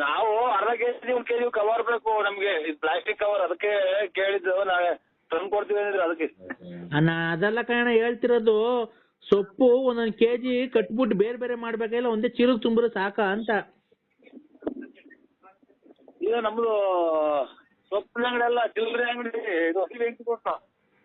ನಾವು ಅರ್ಧ ಕೆಜಿ ಒಂದ್ ಕೆಜಿ ಕವರ್ ಬೇಕು ನಮ್ಗೆ. ಇದು ಪ್ಲಾಸ್ಟಿಕ್ ಕವರ್ ಅದಕ್ಕೆ ಕೇಳಿದ್ದು ನಾಳೆ ತಂದು ಕೊಡ್ತೀವಿ ಅಂದಿದ್ರು ಅದಕ್ಕೆ. ಅಣ್ಣ ಅದೆಲ್ಲ ಕಾರಣ ಹೇಳ್ತಿರೋದು ಸೊಪ್ಪು ಒಂದೊಂದು ಕೆಜಿ ಕಟ್ಬಿಟ್ಟು ಬೇರೆ ಬೇರೆ ಮಾಡ್ಬೇಕಾಗಿಲ್ಲ ಒಂದೇ ಚೀಲಕ್ ತುಂಬಿದ್ರೆ ಸಾಕಾ ಅಂತ? ಈಗ ನಮ್ದು ಸೊಪ್ಪಿನ ಅಂಗಡಿ ಅಲ್ಲ ಚಿಲ್ಲರೆ ಅಂಗಡಿ ಇದು ಹಸಿ ಬೆಂಕಿ ಕೊಟ್ಟ.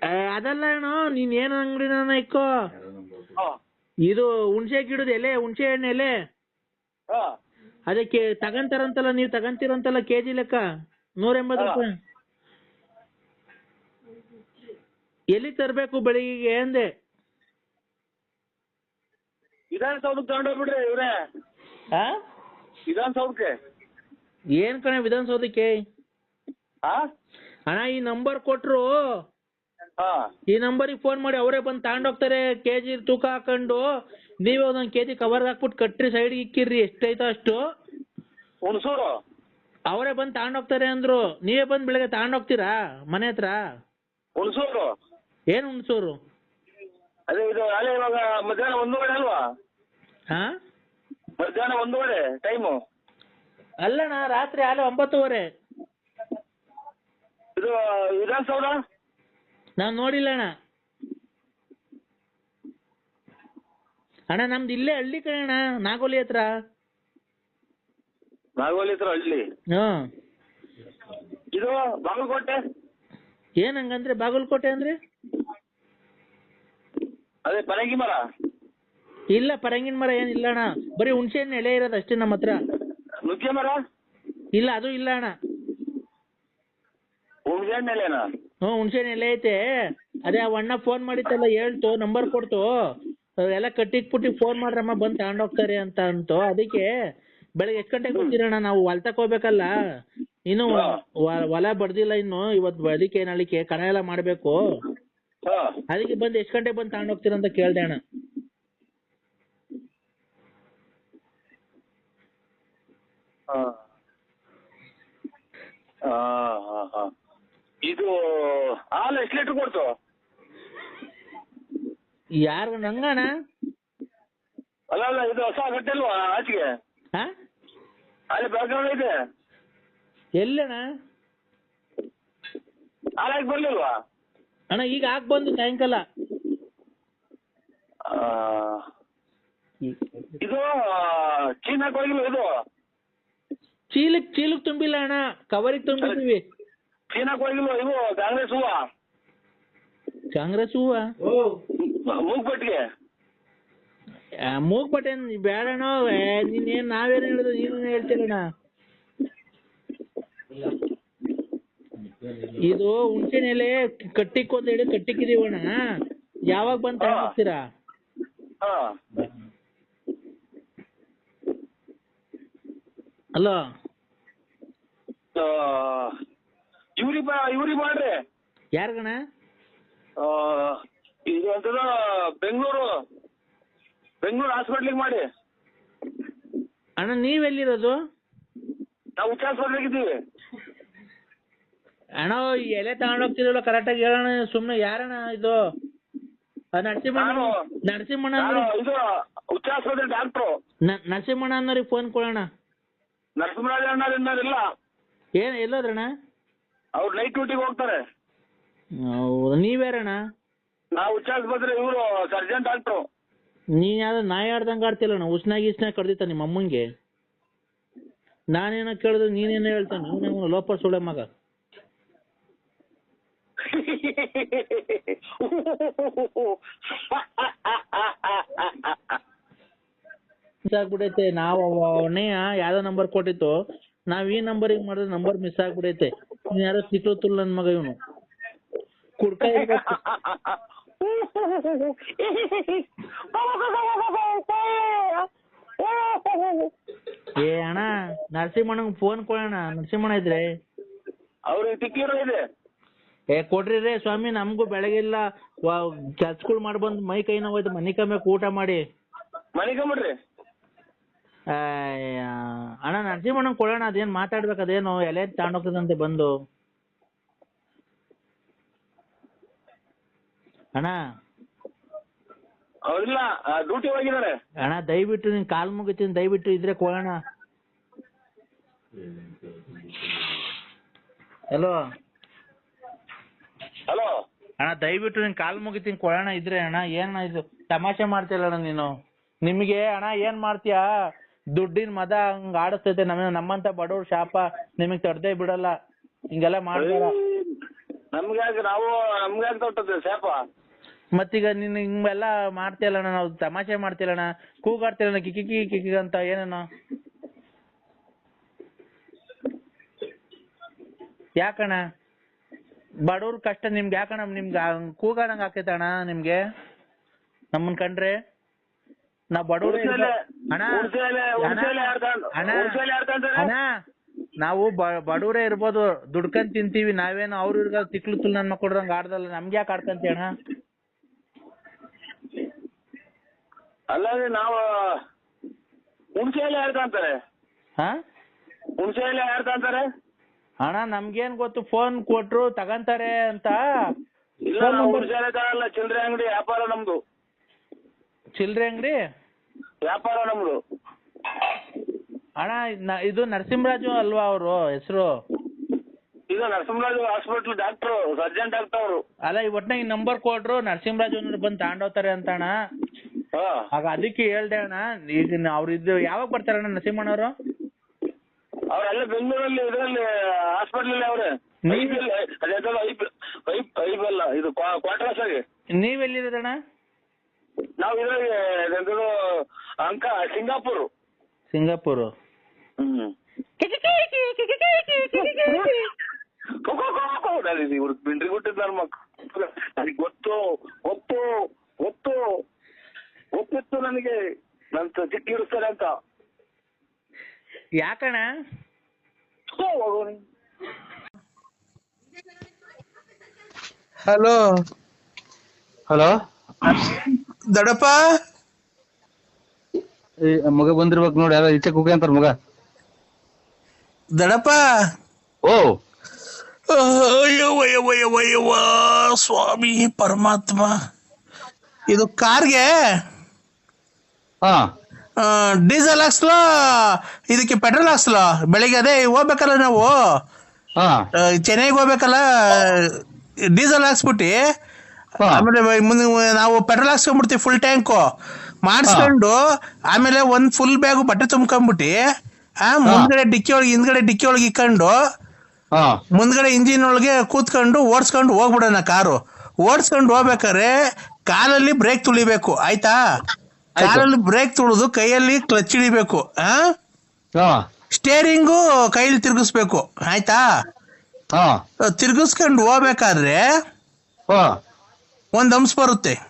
ಏ, ಅದಲ್ಲ ಅಣ್ಣ ನೀನ್ ಏನ್ ಅಂಗಡಿನ ಇಕ್ಕೋ? ಇದು ಹುಣ್ಸೆ ಗಿಡದ ಎಲೆ ಹುಣ್ಸೆ ಹಣ್ಣು ಎಲೆ? ಹಾ. ಅದಕ್ಕೆ ತಗಂತಾರಂತಲ್ಲ ನೀವು ತಗಂತೀರಂತಲ್ಲ ಕೆಜಿ ಲೆಕ್ಕ? ನೂರ ಎಂಬತ್ತು. ರೂಪಾಯಿ. ಎಲ್ಲಿ ತರಬೇಕು ಬೆಳಿಗ್ಗೆ ಅಂದೆ? ವಿಧಾನಸೌಧಕ್ಕೆ ತಗೊಂಡೋಗ್ಬಿಡ್ರಿ ಇವ್ರೆ. ಆ? ವಿಧಾನಸೌಧಕ್ಕೆ. ಏನ್ ಕಣ ವಿಧಾನಸೌಧಕ್ಕೆ? ಹಾ ಅಣ್ಣ ಈ ನಂಬರ್ ಕೊಟ್ರು. ಈ ನಂಬರಿಗೆ ಫೋನ್ ಮಾಡಿ ಅವರೇ ಬಂದು ತಗೊಂಡೋಗ್ತಾರೆ ಕೆಜಿ ತೂಕ ಹಾಕೊಂಡು. ನೀವೇ ಒಂದೊಂದು ಕೆಜಿ ಕವರ್ ಹಾಕ್ಬಿಟ್ಟು ಕಟ್ರಿ ಸೈಡ್ಗೆ ಇಕ್ಕಿರ್ರಿ ಎಷ್ಟೈತೋ ಅಷ್ಟು. ಹುಣಸೂರು ಅವರೇ ಬಂದು ತಗೊಂಡೋಗ್ತಾರೆ ಅಂದ್ರು. ನೀವೇ ಬಂದು ಬೆಳಗ್ಗೆ ತಗೊಂಡೋಗ್ತೀರಾ ಮನೆ ಹತ್ರ? ಹುಣಸೂರು ಏನ್ ಹುಣಸೂರು ಅದೇ ಇದು ಅಲ್ಲೇ ಇವಾಗ ಮಧ್ಯಾಹ್ನ ಒಂದೂವರೆ ಅಲ್ವಾ? ಹಾ? ಮಧ್ಯಾಹ್ನ ಒಂದೂವರೆ ಟೈಮು ಅಲ್ಲಣ್ಣ ರಾತ್ರಿ ಆಲೆ ಒಂಬತ್ತುವರೆ. ಇದು ವಿಧಾನಸೌಧ? ನಾನು ನೋಡಿಲ್ಲ ಅಣ್ಣ ನಮ್ದು ಇಲ್ಲೇ ಹಳ್ಳಿ ಕಣ ಅಣ್ಣ ನಾಗೋಲಿ ಹತ್ರ. ನಾಗೋಲಿ ಹತ್ರ ಹಳ್ಳಿ. ಹಾ. ಇದು ಬಾಗಲಕೋಟೆ? ಏನ್ ಹಂಗಂದ್ರೆ ಬಾಗಲಕೋಟೆ ಅಂದ್ರೆ? ಅದೇ ಪರಂಗಿ ಮರ. ಇಲ್ಲ ಪರಂಗಿನ ಮರ ಏನಿಲ್ಲ ಅಣ್ಣ. ಬರೀ ಹುಣಸೆ ಹಣ್ಣು ಎಲೆ ಇರೋದು ಅಷ್ಟೇ ನಮ್ಮ ಹತ್ರ. ನುಗ್ಗೆ ಮರ? ಇಲ್ಲ ಅದು ಇಲ್ಲ ಅಣ್ಣ. ಹುಣಸೆ ಹಣ್ಣೆಲೆನಾ ಹ್ಞೂ ಹುಣಸೆ ಹಣ್ಣು ಎಲೆ ಐತೆ. ಅದೇ ಆ ಅಣ್ಣ ಫೋನ್ ಮಾಡಿತ್ತಲ್ಲ ಹೇಳ್ತು ನಂಬರ್ ಕೊಡ್ತು. ಎಲ್ಲ ಕಟ್ಟಿಟ್ಬಿಟ್ಟು ಫೋನ್ ಮಾಡ್ರಮ್ಮ ಬಂದು ತಗೊಂಡೋಗ್ತಾರೆ ಅಂತ ಅಂತು. ಅದಕ್ಕೆ ಬೆಳಗ್ಗೆ ಎಷ್ಟು ಗಂಟೆಗೆ ಬರ್ತೀರಣ್ಣ ನಾವು? ಹೊಲ್ತಕ್ ಹೋಗ್ಬೇಕಲ್ಲ. ಇನ್ನು. ಹೊಲ ಬಡ್ದಿಲ್ಲ ಇನ್ನು. ಇವತ್ತು ಅದಕ್ಕೆ ನಾಳಿಕೆ ಕಣ ಎಲ್ಲ ಮಾಡ್ಬೇಕು. ಅದಕ್ಕೆ ಬಂದು ಎಷ್ಟು ಗಂಟೆಗೆ ಬಂದು ತಗೊಂಡೋಗ್ತೀರ ಅಂತ ಕೇಳ್ದೆ ಅಣ್ಣ. ಹಾ. ಹಾ ಹಾ ಹಾ. ಇದು ಹಾಲು ಎಷ್ಟು ಲೀಟರ್ ಕೊಡ್ತು? ಯಾರು ನಂಗಣ ಅಲ್ಲ ಅಲ್ಲ ಇದು ಹೊಸ ಗಟ್ಟೆ ಅಲ್ವಾ ಆಚೆಗೆ? ಹಾ? ಅಲ್ಲಿ ಬ್ಯಾಕ್ಗ್ರೌಂಡ್ ಇದೆ ಎಲ್ಲಣ್ಣ ಹಾಲು ಹಾಕಿ ಬರ್ಲಿಲ್ವಾ? ಅಣ್ಣ ಈಗ ಹಾಕ್ ಬಂದು ಸಾಯಂಕಾಲ. ಆ, ಇದು ಚೀನಾಕ್ ಹೋಗಿಲ್ಲ ಇದು? ಚೀಲಕ್ ಚೀಲಕ್ ತುಂಬಿಲ್ಲ ಅಣ್ಣ ಕವರಿಗೆ ತುಂಬಿದೀವಿ ಚೀನಾಕ್ ಹೋಗಿಲ್ವ ಇವು ಕಾಂಗ್ರೆಸ್ ಹೂವ? ಕಾಂಗ್ರೆಸ್ ಹೂವ? ಮೂಗ್ಬಟ್ಟಿಗೆ ಮೂಗ್ಬಟ್ಟೆ ಬೇಡಣ್ಣ ನೀನೇನ್ ನಾವೇನ್ ಹೇಳಿದ್ರು ನೀನು ಹೇಳ್ತೀರಣ್ಣ ಇದು ಹುಣ್ಸಿನ ಎಲೆ ಕಟ್ಟಿಕ್ ಒಂದ್ ಹೇಳಿ ಕಟ್ಟಿಕ್ಕಿದೀವಣ್ಣ ಯಾವಾಗ ಬಂದ್ ಹಾ. ತಗೊಂಡ್ತೀರಾ ಹಾ. ಅಲೋ ಇವ್ರಿ ಬಾ ಇವ್ರಿ ಮಾಡ್ರಿ. ಯಾರ್ಗಣ ಆ, ಇದು ಅಂತದ ಬೆಂಗಳೂರು ಬೆಂಗಳೂರು ಹಾಸ್ಪಿಟ್ಲಿಗೆ ಮಾಡಿ. ಅಣ್ಣ ನೀವೆಲ್ಲಿರೋದು ನಾವು ಉಚ್ಚ ಹಾಸ್ಪಿಟ್ಲಿಗೆ ಇದ್ದೀವಿ. ಅಣ್ಣ ಈ ಎಲೆ ತಗೊಂಡೋಗ್ತಿರಲ್ಲ ಕರೆಕ್ಟಾಗಿ ಹೇಳೋಣ ಸುಮ್ನೆ ಯಾರಣ್ಣ ಇದು? ಆ ನರಸಿಂಹಣ್ಣ ನಾನು- ನರಸಿಂಹಣ್ಣ ನಾನು ಅನ್ನೋರಿಗೆ- ಇದು ಹುಚ್ಚ ಆಸ್ಪತ್ರೆ ಡಾಕ್ಟ್ರು ನ- ನರಸಿಂಹಣ್ಣ ಅನ್ನೋರಿಗೆ ಫೋನ್ ಕೊಡೋಣ. ನರಸಿಂಹರಾಜ ಇಲ್ಲ ಏನ್ ಎಲ್ಲೋದ್ರಣ್ಣ? ಅವ್ರು ನೈಟ್ ಡ್ಯೂಟಿಗೆ ಹೋಗ್ತಾರೆ. ಹೌದು ನೀವ್ಯಾರಣ್ಣ ನಾವು ಹುಚ್ಚ ಆಸ್ಪತ್ರೆ ಇವರು ಸರ್ಜನ್ ಡಾಕ್ಟ್ರು ನೀನ್ ನಾಯಿ ಆಡ್ದಂಗ ನಾ ಉಸ್ನಾಗಿ ಇಸ್ನಾಗಿ ಕಡ್ದಿತ್ತ ನಿಮ್ಮ ಅಮ್ಮಂಗೆ. ನಾನೇನೋ ಕೇಳಿದ್ರೆ ನೀನೇನೋ ಹೇಳ್ತಾನ ನೀನೇನೋ ಲೋಪ ಸುಳೆ ಮಗ. ಮಿಸ್ ಆಗ್ಬಿಡೈತೆ, ನಾವು ಅವನೇ ಯಾವ್ದೋ ನಂಬರ್ ಕೊಟ್ಟಿತ್ತು, ನಾವ್ ಈ ನಂಬರಿಗೆ ಮಾಡಿದ್ರೆ ನಂಬರ್ ಮಿಸ್ ಆಗ್ಬಿಡೈತೆ. ನೀನ್ ಯಾರೋ ಸಿಟ್ಟೋತುಲ್ ನನ್ ಮಗ ಇವನು. ಕುಡ್ಕ. ಏ ಅಣ್ಣ ನರಸಿಂಹಣ್ಣಂಗ್ ಫೋನ್ ಕೊಡೋಣ ನರಸಿಂಹಣ್ಣ ಇದ್ರೆ. ಅವ್ರಿಗೆ ಟಿಕೆಟ್ ಇದೆ. ಏ ಕೊಡ್ರಿ ರೇ ಸ್ವಾಮಿ ನಮಗೂ ಬೆಳಗಿಲ್ಲ ಕೆಲ್ಸಗಳು ಮಾಡಿ ಬಂದು ಮೈ ಕೈ ನೋವಾಯ್ತು ಮನೆ ಕಮ್ಮಿ ಊಟ ಮಾಡಿ. ಮನಿಕೊಂಬಿಡ್ರಿ ಆಯ್ಯ, ಅಣ್ಣ ನರಸಿಂಹಣ್ಣ ಕೊಡೋಣ ಅದೇನ್ ಮಾತಾಡ್ಬೇಕು ಅದೇನು ಎಲೆ ತಗೊಂಡೋಗ್ತದಂತೆ ಬಂದು. ಅಣ್ಣ ಅವ್ರಿಲ್ಲ ಡ್ಯೂಟಿ ಹೋಗಿದ್ದಾರೆ ಅಣ್ಣ ದಯವಿಟ್ಟು ನಿನ್ ಕಾಲ್ ಮುಗಿತೀನಿ ದಯವಿಟ್ಟು ಇದ್ರೆ ಕೊಡೋಣ. ಹಲೋ ಹಲೋ ಅಣ್ಣ ದಯವಿಟ್ಟು ನಿನ್ ಕಾಲ್ ಮುಗಿತೀನಿ ಕೊಡೋಣ ಇದ್ರೆ ಅಣ್ಣ ಏನ್ ಇದು ತಮಾಷೆ ಮಾಡ್ತಿಲ್ಲ ಅಣ್ಣ ನೀನು? ನಿಮಗೆ ಅಣ್ಣ ಏನ್ ಮಾಡ್ತೀಯಾ? ದುಡ್ಡಿನ ಮದ ಹಂಗ ಆಡಿಸ್ತೈತೆ ನಮ್ಮ ನಮ್ಮಂತ ಬಡವ್ರ ಶಾಪ ನಿಮಗ್ ತಡ್ದೇ ಬಿಡಲ್ಲ. ಹಿಂಗೆಲ್ಲ ಮಾಡ್ಬೇಡ. ನಮ್ಗೆ ನಾವು ನಮ್ಗೆ ತೊಟ್ಟದೆ ಶಾಪ? ಮತ್ತೀಗ ನೀನ್ ಹಿಂಗೆಲ್ಲ ಮಾಡ್ತಿಯಲ್ಲ ಅಣ್ಣ ನಾವು ತಮಾಷೆ ಮಾಡ್ತಿಲ್ಲ ಅಣ್ಣ ಕೂಗಾಡ್ತಿಲ್ಲ ಕಿಕಿ ಕಿ ಕಿಕಿ ಅಂತ ಏನಣ್ಣ? ಯಾಕಣ್ಣ? ಬಡವ್ರ ಕಷ್ಟ ನಿಮ್ಗೆ ಯಾಕಣ್ಣ ನಿಮ್ಗೆ ಕೂಗಾಡಂಗ್ ಆಕೈತೆ ಅಣ್ಣ ನಿಮ್ಗೆ? ನಮ್ಮನ್ ಕಂಡ್ರೆ? ನಾವ್ ಬಡವ್ರ ಅಣ್ಣ ನಾವು ಬಡವರೇ ಇರ್ಬೋದು ದುಡ್ಕೊಂಡ್ ತಿಂತೀವಿ ನಾವೇನು ಅವ್ರ ಇವ್ರಿಗೆ ತಿಕ್ಲು ತುಲ್ ನನ್ ಮಕ್ಳು ಆಡ್ದಲ್ಲ ನಮ್ಗೆ ಯಾಕೆ ಆಡ್ಕಂತೀಯ ಅಣ್ಣ ಅಲ್ಲದೆ ನಾವು ಹೇಳ್ತಾ ಅಂತಾರೆ? ಹಾ? ಹೇಳ್ತಾ ಅಂತಾರೆ? ಅಣ್ಣ ನಮ್ಗೇನ್ ಗೊತ್ತು ಫೋನ್ ಕೊಟ್ರು ತಗಂತಾರೆ ಅಂತ. ಇಲ್ಲ Phone ನಾವು number- ಚಿಲ್ಲರೆ ಅಂಗಡಿ ವ್ಯಾಪಾರ ನಮ್ದು. ಚಿಲ್ರೆ ಅಂಗಡಿ? ವ್ಯಾಪಾರ ನಮ್ದು. ಅಣ್ಣ ನ- ಇದು ನರಸಿಂಹರಾಜು ಅಲ್ವಾ ಅವರು ಹೆಸರು? ಇದು Narasimharaju hospital doctor surgeon doctor ಅವರು. ಅಲ್ಲ ಈ ಒಟ್ನಾಗ ನಂಬರ್ ಕೊಟ್ರು ನರಸಿಂಹರಾಜು ಬಂದು ತಗೊಂಡೋಗ್ತಾರೆ ಅಂತ ಅಣ್ಣ. ಆಗ ಅದಕ್ಕೆ ಹೇಳ್ದೆ ಅಣ್ಣ ಈಗ ಅವ್ರು ಇದು ಯಾವಾಗ ಬರ್ತಾರಣ್ಣ ನರಸಿಂಹಣ್ಣವರು ಅವರೆಲ್ಲ ಬೆಂಗಳೂರಲ್ಲಿ ಇದರಲ್ಲಿ ಹಾಸ್ಪಿಟಲ್ ಅವ್ರೆ ಅಲ್ಲ ಇದು ಕ್ವಾರ್ಟರ್ಸ್ ಆಗಿ ನೀವೆಲ್ಲಿರೋದಣ್ಣ ನಾವು ಇದ್ರಲ್ಲಿ ಅಂಕ ಸಿಂಗಾಪುರ್ ಸಿಂಗಾಪುರ್ ಹ್ಮ್ ಇವ್ರು ಬಿಂಡ್ರಿ ಕೊಟ್ಟಿದ್ ನನ್ನ ಮಕ್ಕಳು ನನಗೆ ಗೊತ್ತು ಗೊತ್ತು ಗೊತ್ತು ಗೊತ್ತಿತ್ತು ನನಗೆ. ನನ್ನ ಚಿಕ್ಕ ಇಡಿಸ್ತಾರೆ ಅಂತ. ಹೋಗೋನು. ಹಲೋ. ಹಲೋ? ದಡಪ್ಪ ಏ, ಮಗ ಬಂದಿರ್ಬೇಕು ನೋಡಿ ಯಾರೋ ಈಚೆ ಕುಗೆ ಅಂತಾರ ಮಗ. ದಡಪ್ಪ ಓ. ಅಯ್ಯವ್ವ ಯವ್ವ ಯವ್ವ ಯವ್ವ ಸ್ವಾಮಿ ಪರಮಾತ್ಮ. ಇದು ಕಾರ್ಗೆ? ಡೀಸೆಲ್ ಹಾಕ್ಸ್ಲಾ? ಇದಕ್ಕೆ ಪೆಟ್ರೋಲ್ ಹಾಕ್ಸ್ಲಾ? ಬೆಳಿಗ್ಗೆ ಅದೇ ಹೋಗ್ಬೇಕಲ್ಲ ನಾವು. ಚೆನ್ನೈಗೆ ಹೋಗ್ಬೇಕಲ್ಲ? ಡೀಸೆಲ್ ಹಾಕ್ಸ್ಬಿಟ್ಟಿ. ಆಮೇಲೆ ಮುಂದೆ ನಾವು ಪೆಟ್ರೋಲ್ ಹಾಕ್ಸ್ಕೊಂಡ್ಬಿಡ್ತೀವಿ ಫುಲ್ ಟ್ಯಾಂಕು ಮಾಡಿಸ್ಕೊಂಡು ಆಮೇಲೆ ಒಂದ್ ಫುಲ್ ಬ್ಯಾಗು ಬಟ್ಟೆ ತುಂಬ್ಕೊಂಡ್ಬಿಟ್ಟು ಆ ಮುಂದ್ಗಡೆ ಡಿಕ್ಕಿ ಒಳಗೆ ಹಿಂದ್ಗಡೆ ಡಿಕ್ಕಿ ಒಳಗೆ ಇಕ್ಕೊಂಡು ಮುಂದ್ಗಡೆ ಇಂಜಿನ್ ಒಳಗೆ ಕೂತ್ಕೊಂಡು ಓಡಿಸ್ಕೊಂಡು ಹೋಗ್ಬಿಡೋಣ ಕಾರು. ಓಡಿಸ್ಕೊಂಡು ಹೋಗ್ಬೇಕಾದ್ರೆ ಕಾಲಲ್ಲಿ ಬ್ರೇಕ್ ತುಳಿಬೇಕು ಆಯ್ತು. ಕಾಲಲ್ಲಿ ಬ್ರೇಕ್ ತುಳಿದು ಕೈಯಲ್ಲಿ ಕ್ಲಚ್ ಹಿಡಿಬೇಕು ಸ್ಟೇರಿಂಗು ಕೈಯಲ್ಲಿ ತಿರ್ಗಿಸ್ಬೇಕು ಆಯ್ತಾ? ತಿರ್ಗಿಸ್ಕೊಂಡು ಹೋಗ್ಬೇಕಾದ್ರೆ ಒಂದ್ ಹಂಸ ಬರುತ್ತೆ.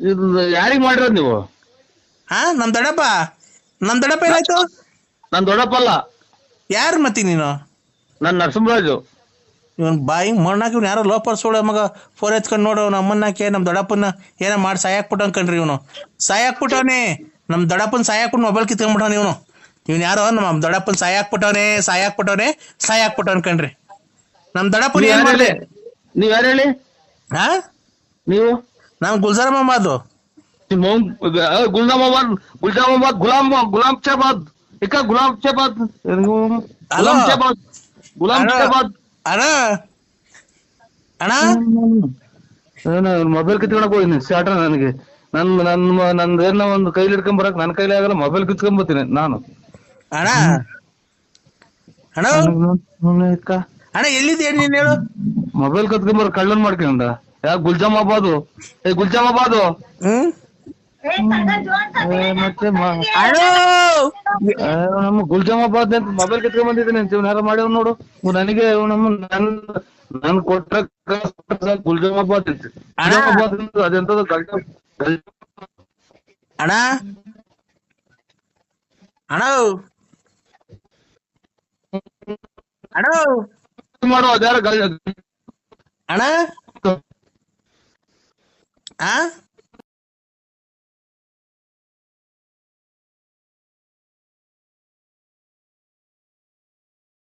ಇದು ಯಾರಿಗ್ ಮಾಡಿರೋದ್ ನೀವು? ಹಾ ನಮ್ ದೊಡ್ಡಪ್ಪ. ನಮ್ ದೊಡ್ಡಪ್ಪ ಏನಾಯ್ತು? ದೊಡ್ಡಪ್ಪ ಅಲ್ಲ. ಯಾರು ಮತ್ತಿ ನೀನು? ನನ್ ನರಸಿಂಹರಾಜು. ಇವನ್ ಬಾಯಿ ಮಣ್ಣಾಕಿ ಇವ್ನು ಯಾರೋ ಲೋಪರ್ ಸೋಳ ಮಗ ಫೋನ್ ಎತ್ಕೊಂಡು ನೋಡು ಅವ್ನ ಅಮ್ಮನ್ನಾಕೆ ನಮ್ ದೊಡ್ಡಪ್ಪನ ಏನೋ ಮಾಡಿ ಸಾಯಾಕ್ಬಿಟ್ಟವ್ ಕಣ್ರಿ ಇವನು. ಸಾಯಾಕ್ಬಿಟ್ಟವನೆ ನಮ್ ದೊಡ್ಡಪ್ಪನ ಸಾಯಾಕ್ಬಿಟ್ಟು ಮೊಬೈಲ್ ಕಿತ್ಕೊಂಡ್ಬಿಟ್ಟವನ ಇವನು. ಇವ್ನು ಯಾರೋ ನಮ್ಮ ದೊಡ್ಡಪ್ಪನ ಸಾಯಾಕ್ಬಿಟ್ಟವನೆ ಸಾಯಾಕ್ಬಿಟ್ಟವನೆ ಸಾಯಾಕ್ಬಿಟ್ಟವನ್ ಅನ್ಕಂಡ್ರಿ ನಮ್ ದೊಡ್ಡಪ್ಪನ ಏನ್ ಮಾಡ್ಲಿ? ನೀವ್ ಯಾರು ಹೇಳಿ? ಹಾ? ನೀವು? ನಮ್ ಗುಲ್ಜಾರ್ ಮೊಹಮ್ಮದ್. ನಿಮ್ಮ ಮೊಹಮ್ಮದ್ ಆ, ಮೊಹಮ್ಮದ್ ಗುಲಾಮ್ ಗುಲಾಮ್ ಚಬಾದ್ ಇಕ ಗುಲಾಮ್ ಚಬಾದ್ ಗುಲಾಮ್ ಚಬಾದ್ ಗುಲಾಮ್ ಅಣ್ಣ. ಅಣ್ಣ ಅಣ್ಣ ಮೊಬೈಲ್ ಕಿತ್ಕೊಳಕ್ ಹೋಗಿನಿ ಸ್ಟಾರ್ಟರ್ ನನಗೆ. ನನ್ ನನ್ ನಂದೇನ ಏನೋ ಒಂದು ಕೈಲಿ ಹಿಡ್ಕೊಂಡ್ ಬರಕ್ ನನ್ ಕೈಲಿ ಆಗಲ್ಲ ಮೊಬೈಲ್ ಕಿತ್ಕೊಂಡ್ ಬರ್ತೀನಿ ನಾನು. ಅಣ್ಣ? ಅಣ್ಣ ಅಣ್ಣ ಎಲ್ಲಿದ್ದೆ ನೀನ್ ಹೇಳು? ಮೊಬೈಲ್ ಕತ್ಕೊಂಡ್ ಬರ ಕಳ್ಳನ್ ಮಾಡ್ಕೊಂಡ. ಗುಲ್ಜಾಮಾಬಾದು ಏ ಗುಲ್ಜಾಮಾಬಾದು ಹ್ಮ್? ಏ, ಮತ್ತೆ ನಮ್ಮ ಗುಲ್ಜಾಮಾಬಾದ್ ಅಂತ ಮೊಬೈಲ್ ಕಿತ್ಕೊಂಡ್ ಬಂದಿದ್ದೀನಿ. ಯಾರೋ ಮಾಡ್ಯಾವ ನೋಡು. ನನಗೆ ನಮ್ಮ ನನ್ ನನ್ ಕೊಟ್ಟ ಗುಲ್ಜಾಮಾಬಾದ್ ಅಂತ. ಗುಲ್ಜಾಮಾಬಾದ್ ಅದೆಂತ ಅದೆಂತದು ಗಲ್ಟ ಅಣ್ಣ! ಅಣ್ಣ! ಅಣ್ಣ! ಮಾಡು ಅದ್ಯಾರ ಅಣ್ಣ! ಆ